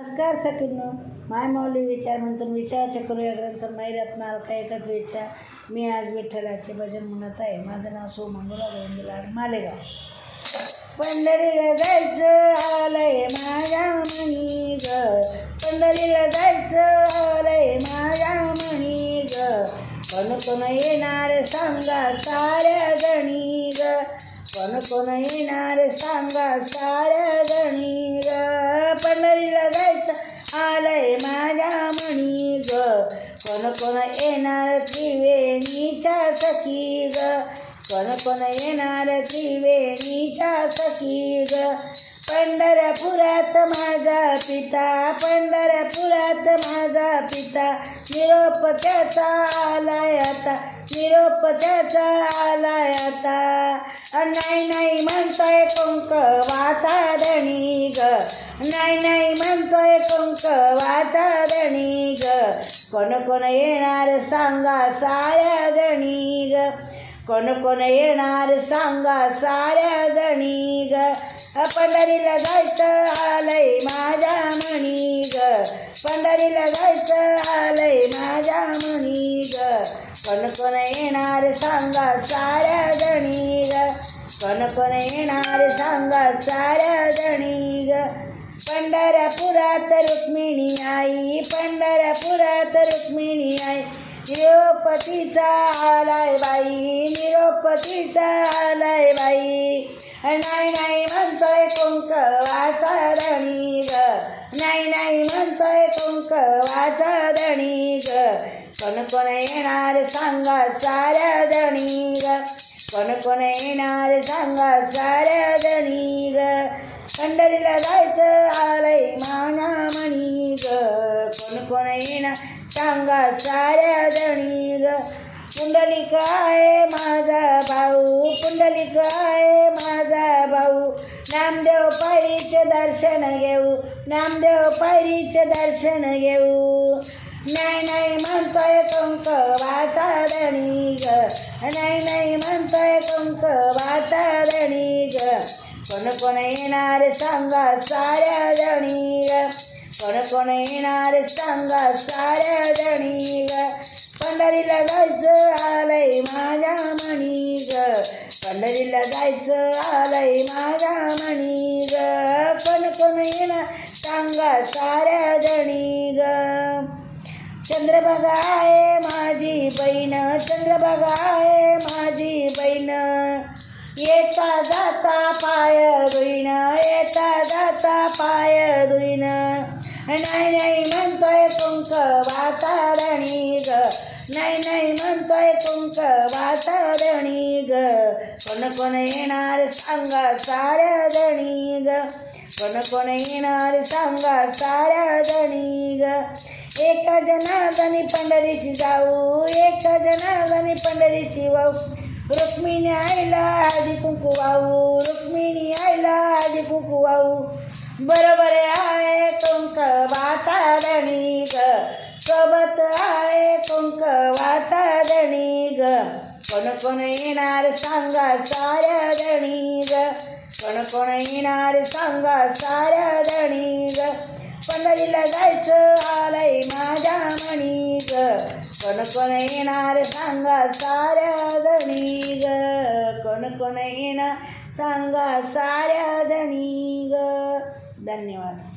नमस्कार सखींनो. माय माऊली विचार म्हणतो विचाराचे करूया ग्रंथ मैरत्न अलका एकच विचार. मी आज विठ्ठलाचे भजन म्हणत आहे. माझं नाव सोमंगला गोविंदलाड मालेगाव. पंढरीला जायचं आलंय माझ्या म्हणी ग पंढरीला जायचं आलंय माझ्या म्हणी ग कोण कोण येणार सांगा साऱ्या कोण कोण येणार सांगा साऱ्या गणी ग. पंढरीला जायचं आलंय माझ्या म्हणी ग. कोण कोण येणार त्रिवेणीच्या सखी ग. कोण कोण येणार त्रिवेणीच्या सखी ग. पंढरपुरात माझा पिता पंढरपुरात माझा पिता. निरोप त्याचा आलाय आता निरोप त्याचा आलाय आता. नाही नाही म्हणतोय कुंक वाचा धणी ग. नाही नाही म्हणतोय कुंक वाचा धणी ग. कोण कोण येणार सांगा साऱ्या जणी ग. कोण कोण येणार सांगा साऱ्या जणी ग. पंढरीला जायचं आलंय माझ्या म्हणी ग. पंढरीला जायचं आलंय माझ्या म्हणी ग. कोण कोण येणार सांगा साऱ्या पंढरपुरात रुक्मिणी आई पंढरपुरात रुक्मिणी आई. निरोपतीचा आलाय बाई निरोपतीचा आलाय बाई. नाही नाही म्हणतोय कुंक वाचा धणी ग. नाही नाही म्हणतोय कुंक वाचा धणी ग. कोण कोण येणार सांगा साऱ्या जणी ग. कोण कोण येणार सांगा साऱ्या पंढरीला जायचं आलंय माना मणी ग. कोण कोण येणार सांगा साऱ्या जणी ग. पुंडलिक आहे माझा भाऊ पुंडलिक आहे माझा भाऊ. नामदेव पायरीचे दर्शन घेऊ नामदेव पायरीचे दर्शन घेऊ. नाही नाही म्हणतोय कंक वाचा धणी ग. नाही नाही म्हणतो कोण कोण येणार सांगा साऱ्या जणी ग कोण कोण येणार सांगा साऱ्या जणी ग पंढरीला जायचं आलंय माझ्या मणी ग पंढरीला जायचं आलंय माझ्या मणी ग कोण कोण येणार सांगा साऱ्या जणी ग चंद्रभागा आहे माझी बहीण चंद्रभागा आहे माझी बहीण. येता जाता नाही नाही म्हणतोय कुंक वातारणी ग. नाही नाही म्हणतोय कुंक वातारणी ग. कोण कोण येणार सांगा साऱ्या जणी ग. कोण कोण येणार सांगा साऱ्या जणी ग. एका जनार्दनी पंढरीची जाऊ एका जनार्दनी पंढरीची वाऊ. रुक्मिणी आईला आधी कुंकू वाऊ रुक्मिणी आईला आधी कुंकू वाऊ बरोबर आहे कुंक वाचा धणी ग सोबत आहे कुंक वाचा धणी ग कोण कोण येणार सांगा साऱ्या धणी ग कोण कोण येणार सांगा साऱ्या धणी ग पंढरीला जायचं आलंय माझ्या मणी ग कोण कोण येणार सांगा साऱ्या जणी ग कोण कोण येणार सांगा साऱ्या धणी ग धन्यवाद.